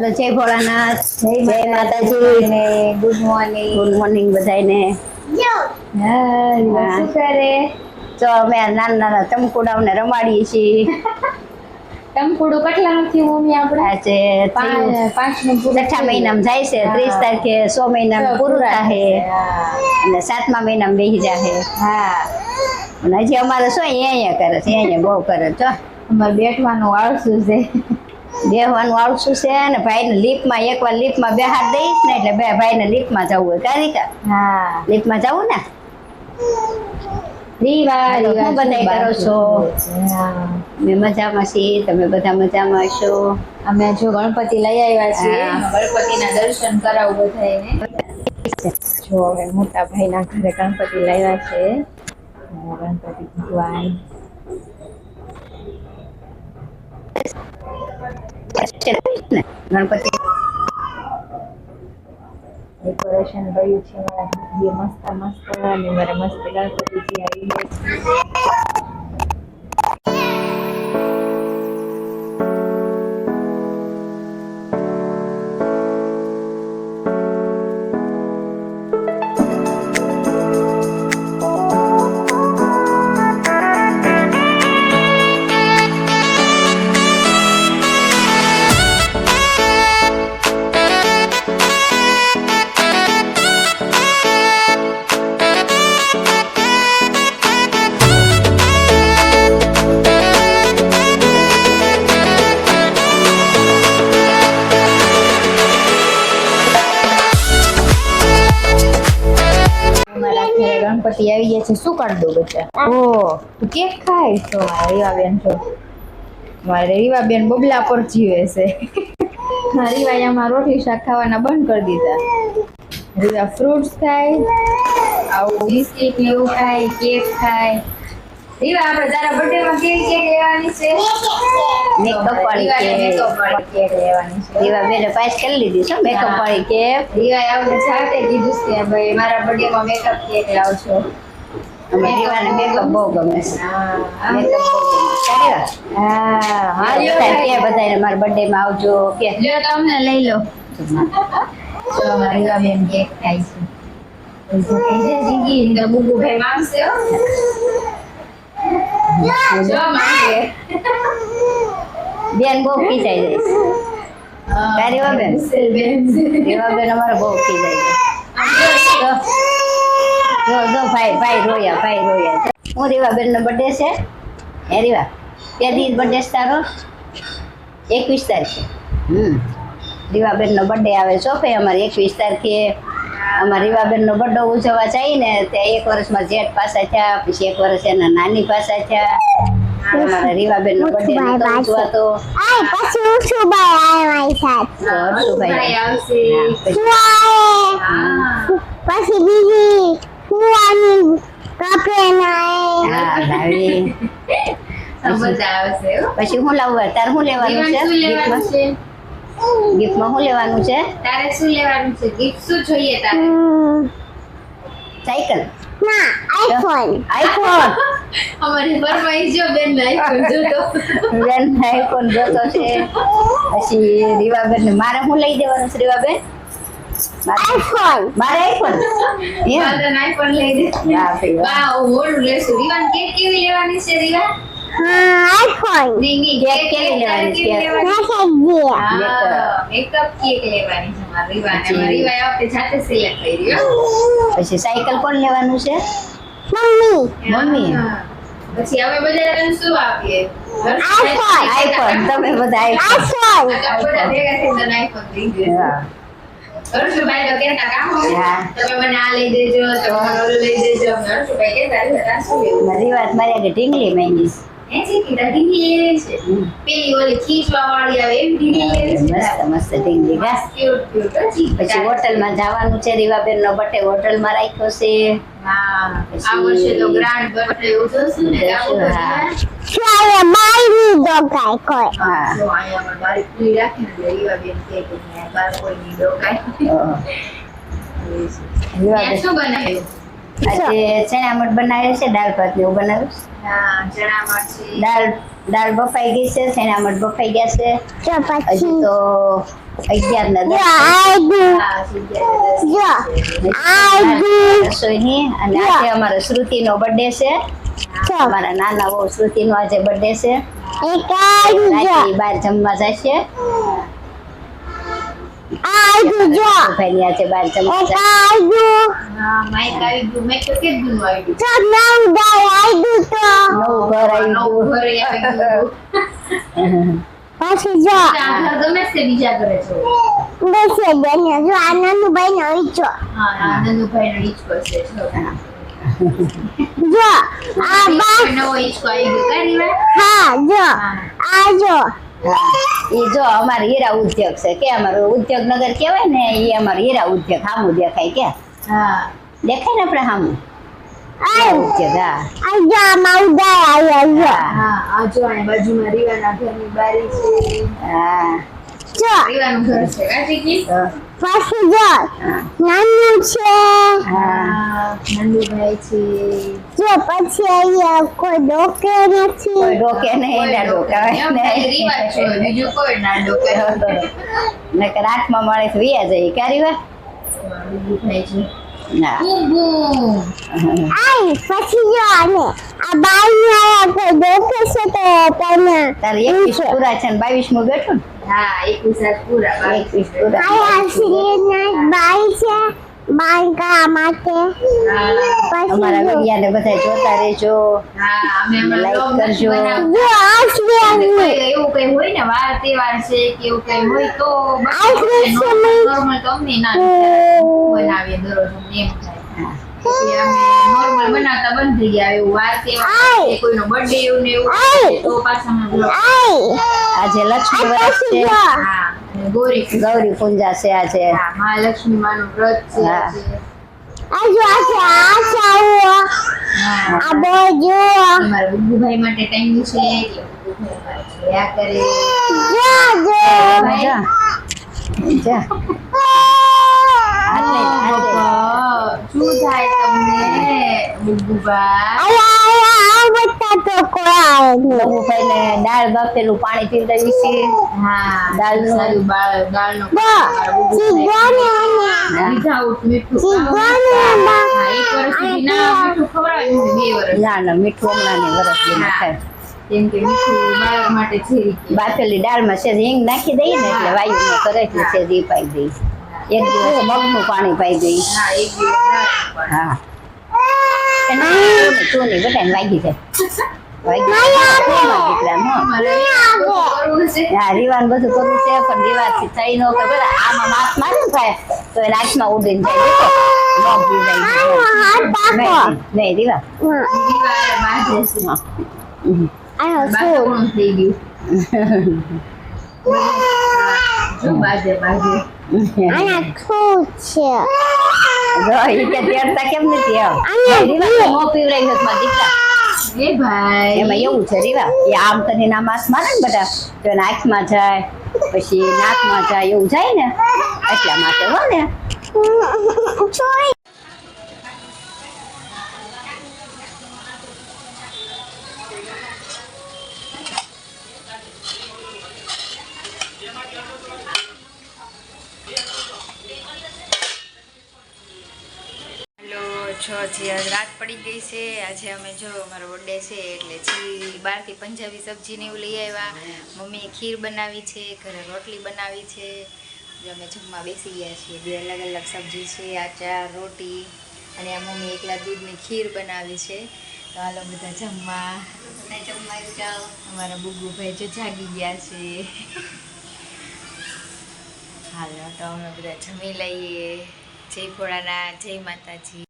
હાલો જય ભોળાનાથ જય માતાજી ગુડ મોર્નિંગ ગુડ મોર્નિંગ બધાને. શું કરે? તો અમે નાના નાના તમકુડાઓને રમાડીએ છીએ. ટંકુડું કેટલા નથી મમ્મી આપણે? આજે પાંચનું છઠ્ઠા મહિનામાં જાય છે ત્રીસ તારીખે સો મહિનામાં પૂરું થાય. અને સાતમા મહિનામાં બેસી જાય હા. અને હજી અમારે શું અહીંયા અહીંયા કરે છે અહીંયા બહુ કરે છે અમારે બેઠવાનું આવશું છે. બેહવાનું આવશું છે ને ભાઈને લીપમાં એકવાર લીપમાં બેહાર દઈશ ને એટલે બે ભાઈને લીપમાં જવું હોય. કારિકા હા. લીપમાં જવું ને? રીવા રીવા શું કરો છો? હા. અમે મજામાં છીએ તમે બધા મજામાં હશો અમે જો ગણપતિ લઈ આવ્યા છીએ. ગણપતિના દર્શન કરાવું બધાને જો હવે મોટા ભાઈના ઘરે ગણપતિ લાવ્યા છે. ગણપતિ ભગવાન. ગણપતિ ડેકોરેશન કર્યું છે મારા મસ્ત મસ્ત અને મારા મસ્ત ગણપતિજી આવી ગણપતિ આવી ગયા છે શું કરી દો બચ્ચા ઓ. તું કેક ખાય છો? રીવા બેન છો મારે રીવાબેન બબલા પર જીવે છે. આમાં રોટલી શાક ખાવાના બંધ કરી દીધા. રીવા ફ્રૂટ્સ ખાય આવું બિસ્કિટ એવું ખાય કેક ખાય. રીવા આપણે તારા બર્થડે માં કેવી કેક લેવાની છે? મેકઅપ વાળી કેક. makeup વાળી કેક લેવાની છે. દીવા બેને પાસ કરી લીધી છે મેકઅપ વાળી કે દીવા આપણે જાતે કીધું છે કે ભાઈ મારા બર્થડે માં મેકઅપ કેક અમે દીવાને મેકઅપ બહુ ગમે છે. હા. મેકઅપ બહુ ગમે સારી વાત. હા હા કે બધાને મારા બર્થડે માં આવજો કે. લ્યો તમને લઈ લો. ચલો મારી બેન કેક ખાય છે. તો બુબુ ભાઈ માંગશે બેન બહુ ખીચાઈ જાય છે. તારી વા બેન? બેન બેન અમારે બહુ ખીચાઈ જાય. જો જો ભાઈ ભાઈ રોયા ભાઈ રોયા. હું રેવા બેન નો બર્થડે છે? હે રેવા? તે દી બર્થડે છે તારો? એકવીસ તારીખે. હમ. રીવાબેન નો બર્થડે આવે સોફે અમારે એકવીસ તારીખે. અમારા રીવાબેન નો બર્થડે ઉજવવા જાય ને ત્યાં એક વર્ષમાં જેઠ પાસા થયા પછી એક વર્ષ એના નાની પાસા થયા. અમારા રીવાબેન નો બર્થડે ઉજવાતો. આય પછી હું આય મારી સાથ. આવશે. પછી. હું હા. બીજી હું હા લાવી હો. પછી હું લાવવા તાર શું લેવાનું છે? ગિફ્ટમાં શું લેવાનું છે? તારે શું લેવાનું છે? ગિફ્ટ શું જોઈએ તારે? સાયકલ ના આઈફોન આઈફોન અમારી ફરમાઈશ જો બેન આઈફોન જોતો. બેન આઈફોન જોતો છે. પછી રીવાબેન ને મારે શું લઈ દેવાનું છે રીવાબેન? મારે આઈફોન મારે આઈફોન એમ? મારે આઈફોન લઈ દે. વાહ ભાઈ વાહ. વાહ ઓલું લેશું. રીવાન કેક કેવી લેવાની છે રીવા? હા આઈફોન નહીં નહીં કેક કેક લેવાની છે? ના થઈ મેકઅપ કેક લેવાની છે મારી. રીવાને. મારી રીવા આ જાતે સિલેક્ટ કરી હો. પછી સાયકલ કોણ લેવાનું છે? મમ્મી. મમ્મી. પછી અમે બધા શું આપીએ? આઈફોન. આઈફોન તમે બધા આઈફોન આઈફોન આ ભેગા થઈને આઈફોન લઈ દઈશું. હા. તો કહેતા કામ તમે મને આ લઈ દેજો તમે મને ઓલું લઈ દેજો. અમને કહેતા "અરે, તારે શું લેવું મારી વાત મારી આગળ ઢીંગલી માંગીશ હે છે કે ઢીંગલી છે. પેલી ઓલી ખીચવા વાળી આવે એમ ઢીંગલી મસ્ત મસ્ત ઢીંગલી હા. ક્યુટ ક્યુટ હજી પછી હોટલમાં જવાનું છે રીવાબેન નો બર્થડે હોટલમાં રાખ્યો છે. હા આ વર્ષે તો ગ્રાન્ડ બર્થડે ઉજવશું ને કાબુ હા. ચાલે મારી ડોકાય કોઈ હા. જો અહીંયા પણ બારી ખુલ્લી રાખીને રીવાબેન કે ત્યાં બાર કોઈની ડોકાય રીવાબેન. શું બનાવ્યું? આજે ચણા મઠ બનાવ્યો છે દાળ ભાત ને એવું બનાવ્યું છે. હા ચણા મરચી દાળ દાળ બફાઈ ગઈ છે ચણા બફાઈ ગયા છે. તો હજી તો અગિયાર ને રસોઈની અને આજે અમારો શ્રુતિનો બર્થડે છે. અમારા નાના બહુ શ્રુતિનો આજે બર્થડે છે. બહાર જમવા જશે જો. હા આવી ગયું મેં તો કેટલું નું આવી જો નવ દાય આ દુ તો. નવું ઘર આવી ગયું. ગયું આવી ગયું જો. આ ગમે તે બીજા ઘરે છો. બેસે બેને જો ભાઈ નો હા નો છે જો. જો આ બા નવો ઈચકો આવી ગયો કઈ હા જો આ જો. એ જો અમારે હીરા ઉદ્યોગ છે. કે અમારું ઉદ્યોગનગર કહેવાય ને એ અમારું હીરા ઉદ્યોગ સામું દેખાય કે. હા. દેખાય ને આપણે સામું હીરા ઉદ્યોગ હા. આ આમાં ઉદાય આવ્યો જો. હા આ જો બાજુમાં રીવાના ઘરની બારી છે. હા. જો ઘર છે પછી જો. નાનું છે. નંદુભાઈ છે જો પછી અહીંયા કોઈ ડોકે કોઈ નથી ડોકે નહીં ના ડોકાવાય એમ ખાલી રીવા બીજું કોઈ ના ડોકે. નકર રાતમાં મળે તો વિયા જાય. ક્યારે વા? નંદુભાઈ છે. ના. બૂમ પછી જો આને આ બાઈ આયા કોઈ છે તો તને તારે એકવીસ પૂરા છે ને બાવીસમાં બેઠું હા પૂરા ને આયા બાઈ છે. માટે અમારા બધા જોતા રહેજો. કરજો. જો એવું કઈ હોય ને વાર તહેવાર છે કે એવું કઈ હોય તો નોર્મલ તો અમને ના બનાવીએ દરરોજ અમને એમ થાય. નોર્મલ બનાવતા બંધ થઈ ગયા. એવું વાર તહેવાર કોઈનો બર્થડે એવું ને એવું. તો પાછા આજે લક્ષ્મી આ છે. હા. ગૌરી પૂજા. ગૌરી પૂજા છે આજે મહાલક્ષ્મી માનું વ્રત છે આજે. આ જો આ છે આ ચાવો હા. આ બાજુ મારા બુદ્ધુભાઈ માટે ટાઈમ છે કરે. જો જો. જા. શું થાય તમને બધા લઘુભાઈને દાળ બાફેલું પાણી પીવડાવી છે. હા. ના ના મીઠું માટે. બાફેલી દાળમાં છે હિંગ નાખી દઈએ ને એટલે વાયુ ન કરે એટલે છે રી પાઈ દઈ એક દિવસ મગનું પાણી પાઈ દઈ હા ચૂની બધાને વાગી જાય. બધું કરવું છે રીવાન થઈ ન આમાં માસ મારે થાય તો ઉડીને જાય દેખો. નહીં, રીવા. કેમ નથી એમ આને રીવા મારા દીકરા. એ ભાઈ. એમાં એવું છે રીવા એ આમ કરીને આ માસ મારે ને બધા? તો એના આંખમાં જાય પછી નાકમાં જાય એવું જાય ને? એટલા માટે હો ને. છો હજી આજ રાત પડી ગઈ છે. આજે અમે જો અમારો બર્થડે છે એટલે જી બહારથી પંજાબી સબ્જી ને એવું લઈ આવ્યા. મમ્મીએ ખીર બનાવી છે ઘરે રોટલી બનાવી છે. અમે જમવા બેસી ગયા છીએ. બે અલગ અલગ સબ્જી છે આચાર રોટી અને આ મમ્મી એકલા દૂધની ખીર બનાવી છે. તો હાલો બધા જમવા. જમવા જાઓ. અમારા બુગુભાઈ જો જાગી ગયા છે. હાલો તો અમે બધા જમી લઈએ. જય ભોળાનાથ જય માતાજી.